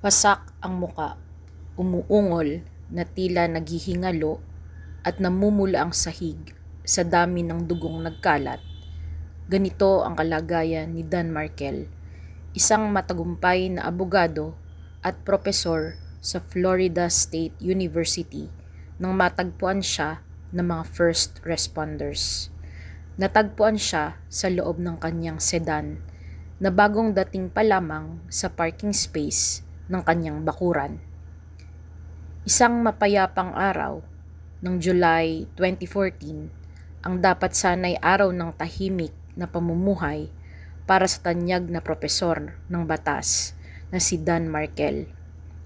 Wasak ang muka, umuungol na tila naghihingalo at namumula ang sahig sa dami ng dugong nagkalat. Ganito ang kalagayan ni Dan Markel, isang matagumpay na abogado at propesor sa Florida State University nang matagpuan siya ng mga first responders. Natagpuan siya sa loob ng kanyang sedan na bagong dating pa lamang sa parking space ng kanyang bakuran. Isang mapayapang araw ng July 2014 ang dapat sanay araw ng tahimik na pamumuhay para sa tanyag na propesor ng batas na si Dan Markel.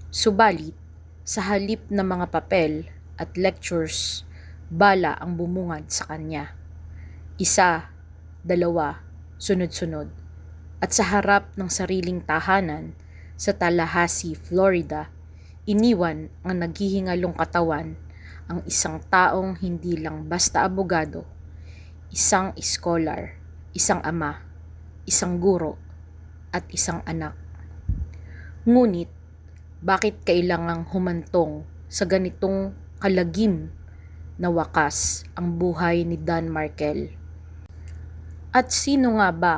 Subalit, sa halip na mga papel at lectures, bala ang bumungad sa kanya. Isa, dalawa, sunod-sunod. At sa harap ng sariling tahanan, sa Tallahassee, Florida, iniwan ang naghihingalong katawan ang isang taong hindi lang basta abogado, isang scholar, isang ama, isang guro, at isang anak. Ngunit, bakit kailangang humantong sa ganitong kalagim na wakas ang buhay ni Dan Markel? At sino nga ba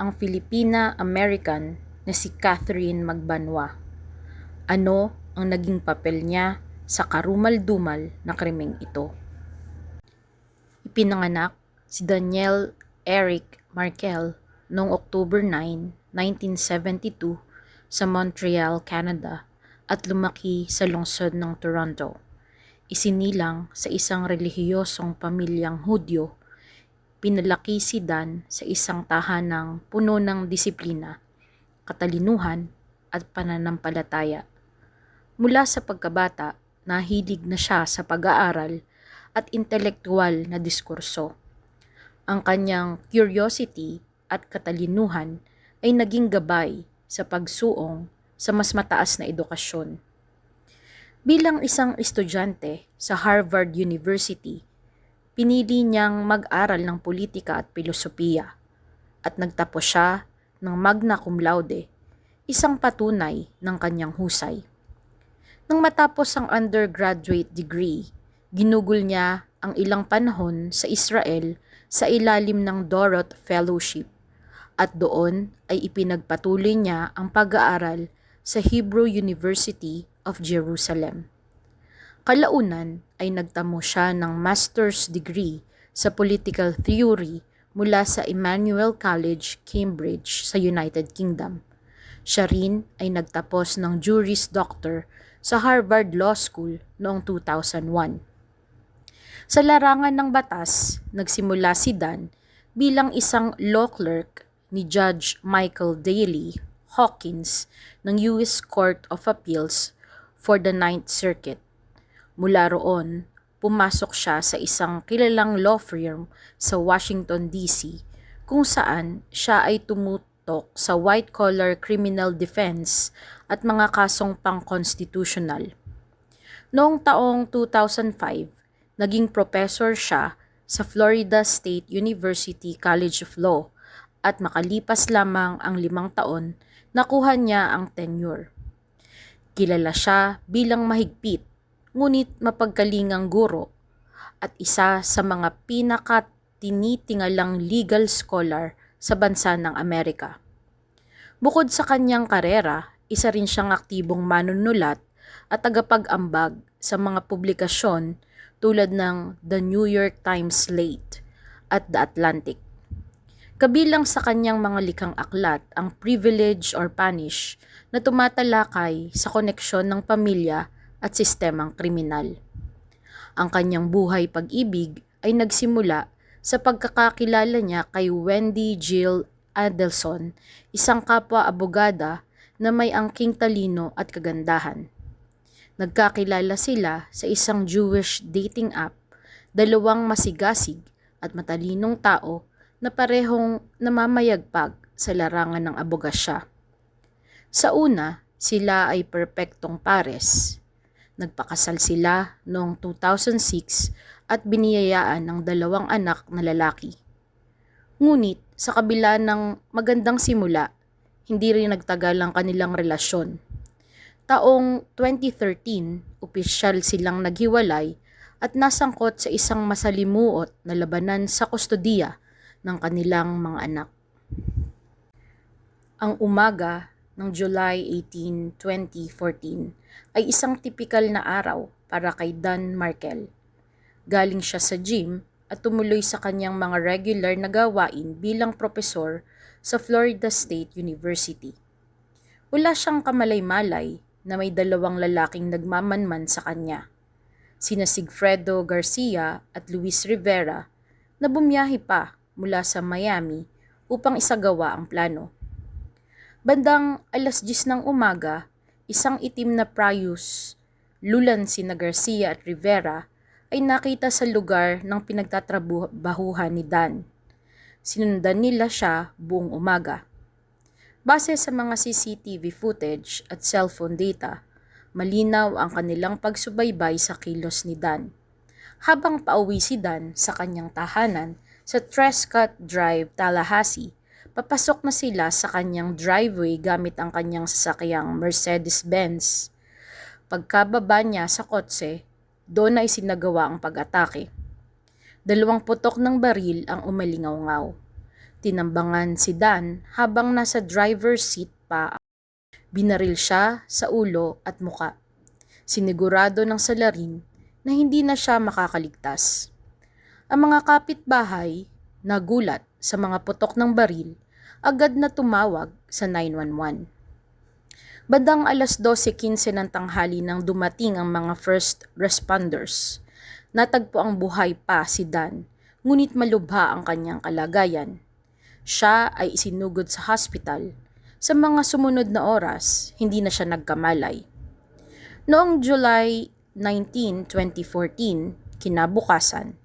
ang Filipina-American na si Catherine Magbanwa. Ano ang naging papel niya sa karumal-dumal na krimeng ito? Ipinanganak si Daniel Eric Markel noong October 9, 1972 sa Montreal, Canada at lumaki sa lungsod ng Toronto. Isinilang sa isang relihiyosong pamilyang Hudyo, pinalaki si Dan sa isang tahanang puno ng disiplina katalinuhan at pananampalataya. Mula sa pagkabata, nahilig na siya sa pag-aaral at intelektual na diskurso. Ang kanyang curiosity at katalinuhan ay naging gabay sa pagsuong sa mas mataas na edukasyon. Bilang isang estudyante sa Harvard University, pinili niyang mag-aral ng politika at filosofiya at nagtapos siya ng magna cum laude, isang patunay ng kanyang husay. Nang matapos ang undergraduate degree, ginugol niya ang ilang panahon sa Israel sa ilalim ng Dorot Fellowship at doon ay ipinagpatuloy niya ang pag-aaral sa Hebrew University of Jerusalem. Kalaunan ay nagtamo siya ng master's degree sa political theory mula sa Emmanuel College, Cambridge sa United Kingdom. Siya rin ay nagtapos ng Juris Doctor sa Harvard Law School noong 2001. Sa larangan ng batas, nagsimula si Dan bilang isang law clerk ni Judge Michael Daly Hawkins ng U.S. Court of Appeals for the Ninth Circuit. Mula roon, pumasok siya sa isang kilalang law firm sa Washington DC kung saan siya ay tumutok sa white-collar criminal defense at mga kasong pang-constitutional. Noong taong 2005, naging professor siya sa Florida State University College of Law at makalipas lamang ang limang taon, nakuha niya ang tenure. Kilala siya bilang mahigpit ngunit mapagkalingang guro at isa sa mga pinakatinitingalang legal scholar sa bansa ng Amerika. Bukod sa kanyang karera, isa rin siyang aktibong manunulat at tagapag-ambag sa mga publikasyon tulad ng The New York Times Slate at The Atlantic. Kabilang sa kanyang mga likhang aklat ang Privilege or Punish na tumatalakay sa koneksyon ng pamilya at sistemang kriminal. Ang kanyang buhay pag-ibig ay nagsimula sa pagkakakilala niya kay Wendy Jill Adelson, isang kapwa-abogada na may angking talino at kagandahan. Nagkakilala sila sa isang Jewish dating app, dalawang masigasig at matalinong tao na parehong namamayagpag sa larangan ng abogasya. Sa una, sila ay perpektong pares. Nagpakasal sila noong 2006 at biniyayaan ng dalawang anak na lalaki. Ngunit sa kabila ng magandang simula, hindi rin nagtagal ang kanilang relasyon. Taong 2013, opisyal silang naghiwalay at nasangkot sa isang masalimuot na labanan sa kustodiya ng kanilang mga anak. Ang umaga ng July 18, 2014 ay isang tipikal na araw para kay Dan Markel. Galing siya sa gym at tumuloy sa kanyang mga regular na gawain bilang propesor sa Florida State University. Wala siyang kamalay-malay na may dalawang lalaking nagmamanman sa kanya. Sina Sigfredo Garcia at Luis Rivera na bumiyahe pa mula sa Miami upang isagawa ang plano. Bandang alas 10 ng umaga, isang itim na Prius, lulan sina Garcia at Rivera, ay nakita sa lugar ng pinagtatrabahuhan ni Dan. Sinundan nila siya buong umaga. Base sa mga CCTV footage at cellphone data, malinaw ang kanilang pagsubaybay sa kilos ni Dan. Habang pauwi si Dan sa kanyang tahanan sa Trescott Drive, Tallahassee, papasok na sila sa kanyang driveway gamit ang kanyang sasakyang Mercedes-Benz. Pagkababa niya sa kotse, doon ay sinagawa ang pag-atake. Dalawang putok ng baril ang umalingaw-ngaw. Tinambangan si Dan habang nasa driver's seat pa. Binaril siya sa ulo at muka. Sinigurado ng salarin na hindi na siya makakaligtas. Ang mga kapitbahay, nagulat sa mga putok ng baril, agad na tumawag sa 911. Bandang alas 12.15 ng tanghali nang dumating ang mga first responders. Natagpo ang buhay pa si Dan, ngunit malubha ang kanyang kalagayan. Siya ay isinugod sa hospital. Sa mga sumunod na oras, hindi na siya nagkamalay. Noong July 19, 2014, kinabukasan,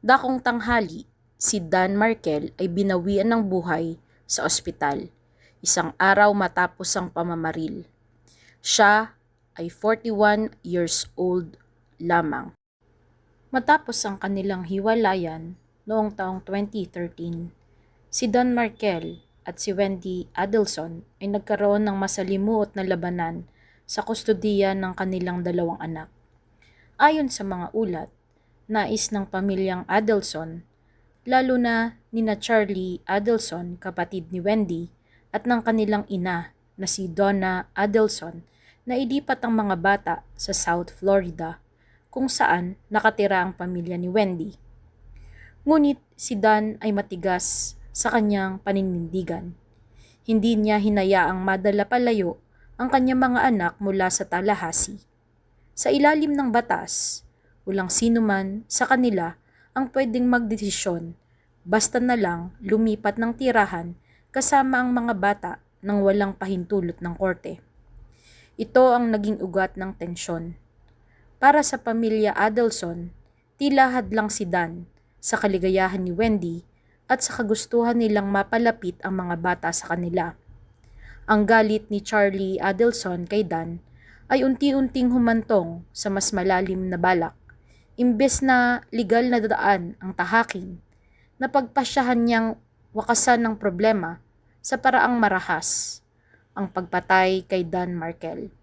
dakong tanghali, si Dan Markel ay binawian ng buhay sa ospital, isang araw matapos ang pamamaril. Siya ay 41 years old lamang. Matapos ang kanilang hiwalayan noong taong 2013, Si Don Markel at si Wendy Adelson ay nagkaroon ng masalimuot na labanan sa kustodiya ng kanilang dalawang anak. Ayon sa mga ulat, nais ng pamilyang Adelson, lalo na nina Charlie Adelson, kapatid ni Wendy, at ng kanilang ina na si Donna Adelson na ilipat ang mga bata sa South Florida kung saan nakatira ang pamilya ni Wendy. Ngunit si Dan ay matigas sa kanyang paninindigan. Hindi niya hinayaang madala palayo ang kanyang mga anak mula sa Tallahassee. Sa ilalim ng batas, walang sino man sa kanila ang pwedeng magdesisyon basta na lang lumipat ng tirahan kasama ang mga bata nang walang pahintulot ng korte. Ito ang naging ugat ng tensyon. Para sa pamilya Adelson, tila hadlang si Dan sa kaligayahan ni Wendy at sa kagustuhan nilang mapalapit ang mga bata sa kanila. Ang galit ni Charlie Adelson kay Dan ay unti-unting humantong sa mas malalim na balak. Imbes na legal na daan ang tahaking, napagpasyahan niyang wakasan ng problema sa paraang marahas, ang pagpatay kay Dan Markel.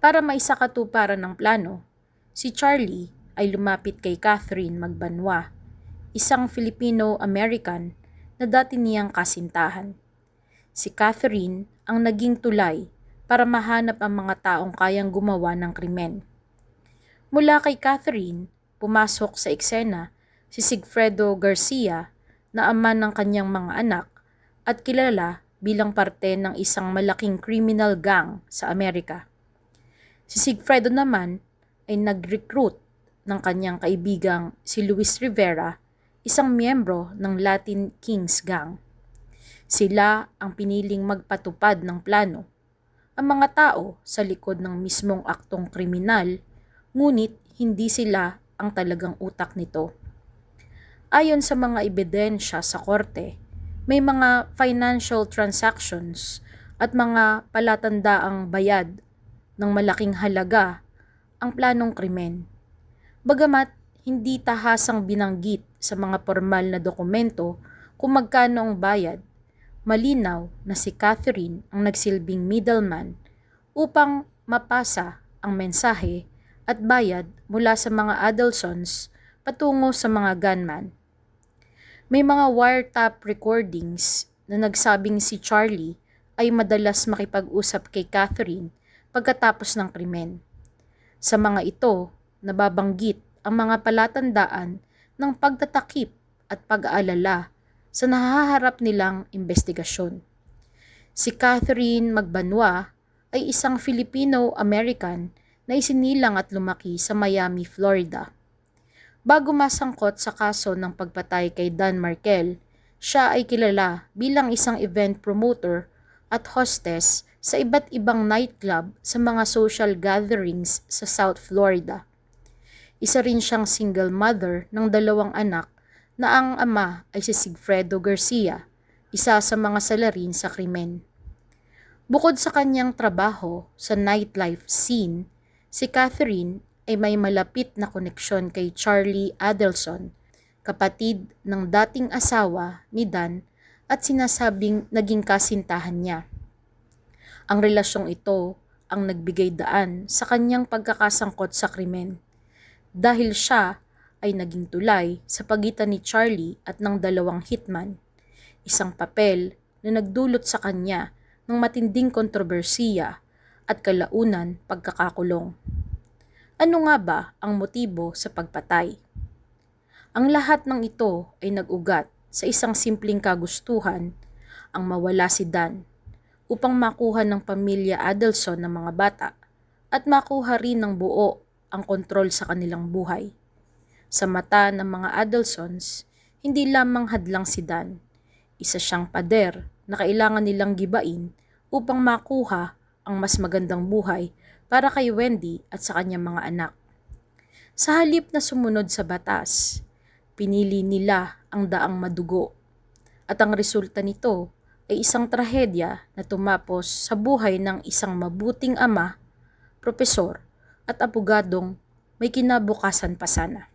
Para maisakatuparan ng plano, si Charlie ay lumapit kay Catherine Magbanwa isang Filipino-American na dati niyang kasintahan. Si Catherine ang naging tulay para mahanap ang mga taong kayang gumawa ng krimen. Mula kay Catherine, pumasok sa eksena si Sigfredo Garcia na ama ng kanyang mga anak at kilala bilang parte ng isang malaking criminal gang sa Amerika. Si Sigfredo naman ay nag-recruit ng kanyang kaibigang si Luis Rivera isang miyembro ng Latin Kings Gang. Sila ang piniling magpatupad ng plano. Ang mga tao sa likod ng mismong aktong kriminal, ngunit hindi sila ang talagang utak nito. Ayon sa mga ebidensya sa korte, may mga financial transactions at mga palatandaang bayad ng malaking halaga ang planong krimen. Bagamat hindi tahasang binanggit sa mga formal na dokumento kung magkano ang bayad. Malinaw na si Catherine ang nagsilbing middleman upang mapasa ang mensahe at bayad mula sa mga Adelsons patungo sa mga gunman. May mga wiretap recordings na nagsabing si Charlie ay madalas makipag-usap kay Catherine pagkatapos ng krimen. Sa mga ito, nababanggit ang mga palatandaan ng pagtatakip at pag-aalala sa nahaharap nilang investigasyon. Si Catherine Magbanwa ay isang Filipino-American na isinilang at lumaki sa Miami, Florida. Bago masangkot sa kaso ng pagpatay kay Dan Markel, siya ay kilala bilang isang event promoter at hostess sa iba't ibang nightclub sa mga social gatherings sa South Florida. Isa rin siyang single mother ng dalawang anak na ang ama ay si Sigfredo Garcia, isa sa mga salarin sa krimen. Bukod sa kanyang trabaho sa nightlife scene, si Catherine ay may malapit na koneksyon kay Charlie Adelson, kapatid ng dating asawa ni Dan at sinasabing naging kasintahan niya. Ang relasyong ito ang nagbigay daan sa kanyang pagkakasangkot sa krimen. Dahil siya ay naging tulay sa pagitan ni Charlie at ng dalawang hitman, isang papel na nagdulot sa kanya ng matinding kontrobersiya at kalaunan pagkakakulong. Ano nga ba ang motibo sa pagpatay? Ang lahat ng ito ay nag-ugat sa isang simpleng kagustuhan, ang mawala si Dan, upang makuha ng pamilya Adelson ng mga bata at makuha rin ng buo ang kontrol sa kanilang buhay. Sa mata ng mga Adelsons, hindi lamang hadlang si Dan, isa siyang pader na kailangan nilang gibain upang makuha ang mas magandang buhay para kay Wendy at sa kanyang mga anak. Sa halip na sumunod sa batas, pinili nila ang daang madugo at ang resulta nito ay isang trahedya na tumapos sa buhay ng isang mabuting ama, propesor at abogadong may kinabukasan pa sana.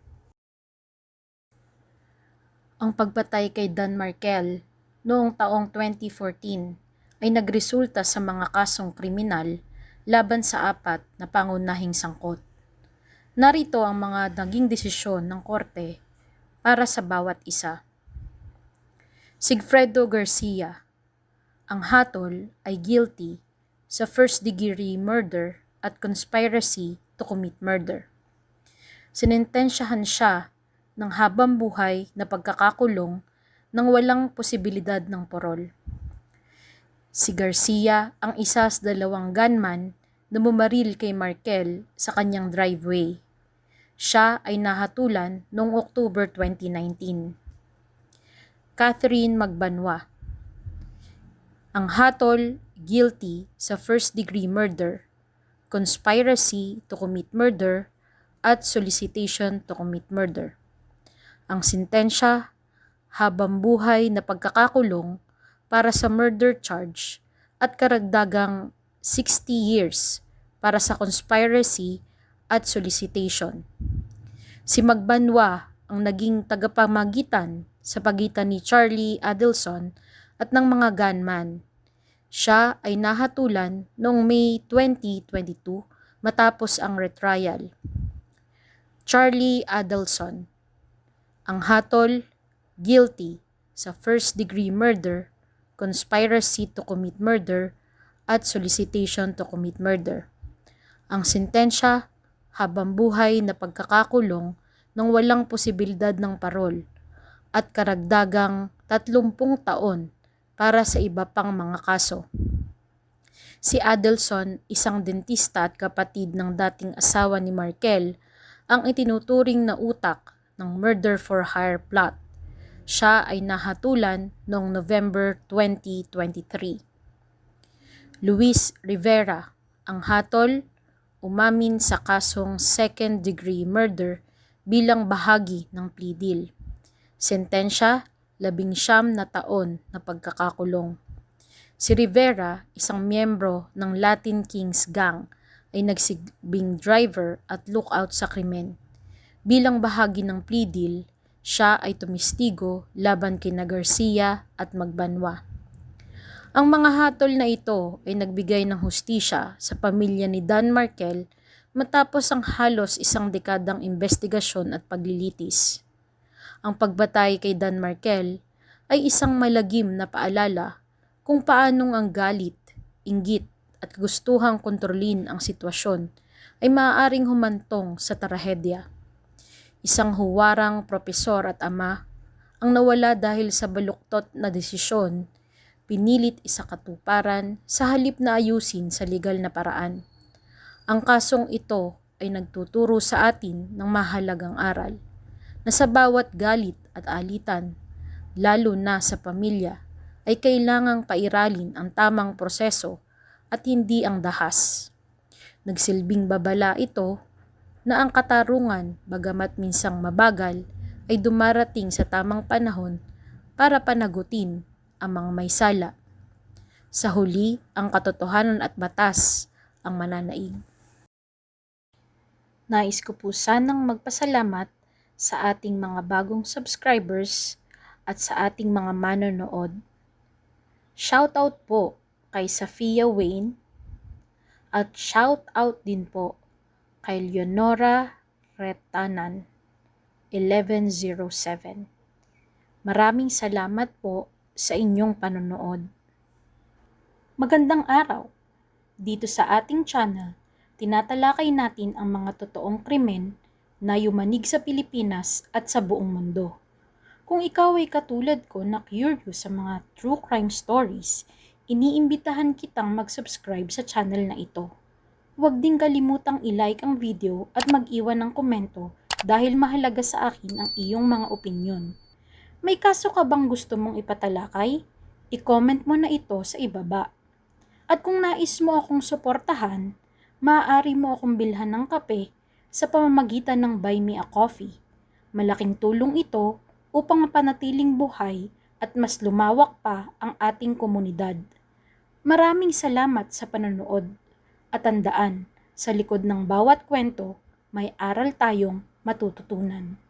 Ang pagpatay kay Dan Markel noong taong 2014 ay nagresulta sa mga kasong kriminal laban sa apat na pangunahing sangkot. Narito ang mga naging desisyon ng korte para sa bawat isa. Sigfredo Garcia, ang hatol ay guilty sa first degree murder at conspiracy to commit murder. Sinintensyahan siya ng habang buhay na pagkakakulong nang walang posibilidad ng parol. Si Garcia ang isa sa dalawang gunman na bumaril kay Markel sa kanyang driveway. Siya ay nahatulan noong October 2019. Catherine Magbanwa Ang hatol, guilty sa first degree murder, conspiracy to commit murder, at solicitation to commit murder. Ang sintensya, habang buhay na pagkakakulong para sa murder charge at karagdagang 60 years para sa conspiracy at solicitation. Si Magbanwa ang naging tagapamagitan sa pagitan ni Charlie Adelson at ng mga gunman. Siya ay nahatulan noong May 2022 matapos ang retrial. Charlie Adelson Ang hatol, guilty sa first degree murder conspiracy to commit murder, at solicitation to commit murder. Ang sentensya, habang buhay na pagkakakulong ng walang posibilidad ng parol at karagdagang 30 taon para sa iba pang mga kaso. Si Adelson, isang dentista at kapatid ng dating asawa ni Markel, ang itinuturing na utak ng murder for hire plot siya ay nahatulan noong November 2023. Luis Rivera, ang hatol, umamin sa kasong second degree murder bilang bahagi ng plea deal. Sentensya, labing siyam na taon na pagkakakulong. Si Rivera, isang miyembro ng Latin Kings Gang, ay nagsigbing driver at lookout sa krimen. Bilang bahagi ng plea deal, siya ay tumistigo laban kina Garcia at Magbanwa. Ang mga hatol na ito ay nagbigay ng hustisya sa pamilya ni Dan Markel matapos ang halos isang dekadang investigasyon at paglilitis. Ang pagbatay kay Dan Markel ay isang malagim na paalala kung paanong ang galit, inggit at gustuhang kontrolin ang sitwasyon ay maaaring humantong sa trahedya. Isang huwarang propesor at ama ang nawala dahil sa baluktot na desisyon, pinilit isakatuparan sa halip na ayusin sa legal na paraan. Ang kasong ito ay nagtuturo sa atin ng mahalagang aral na sa bawat galit at alitan, lalo na sa pamilya, ay kailangang pairalin ang tamang proseso at hindi ang dahas. Nagsilbing babala ito na ang katarungan, bagamat minsang mabagal, ay dumarating sa tamang panahon para panagutin ang mga may sala. Sa huli, ang katotohanan at batas ang mananaig. Nais ko po sanang magpasalamat sa ating mga bagong subscribers at sa ating mga manonood. Shoutout po kay Safia Wayne at shoutout din po kay Leonora Retanan 1107. Maraming salamat po sa inyong panonood. Magandang araw! Dito sa ating channel, tinatalakay natin ang mga totoong krimen na yumanig sa Pilipinas at sa buong mundo. Kung ikaw ay katulad ko na curious sa mga true crime stories, iniimbitahan kitang mag-subscribe sa channel na ito. Huwag din kalimutang i-like ang video at mag-iwan ng komento dahil mahalaga sa akin ang iyong mga opinyon. May kaso ka bang gusto mong ipatalakay? I-comment mo na ito sa ibaba. At kung nais mo akong suportahan, maaari mo akong bilhan ng kape sa pamamagitan ng Buy Me a Coffee. Malaking tulong ito upang mapanatiling buhay at mas lumawak pa ang ating komunidad. Maraming salamat sa panonood at tandaan, sa likod ng bawat kwento, may aral tayong matututunan.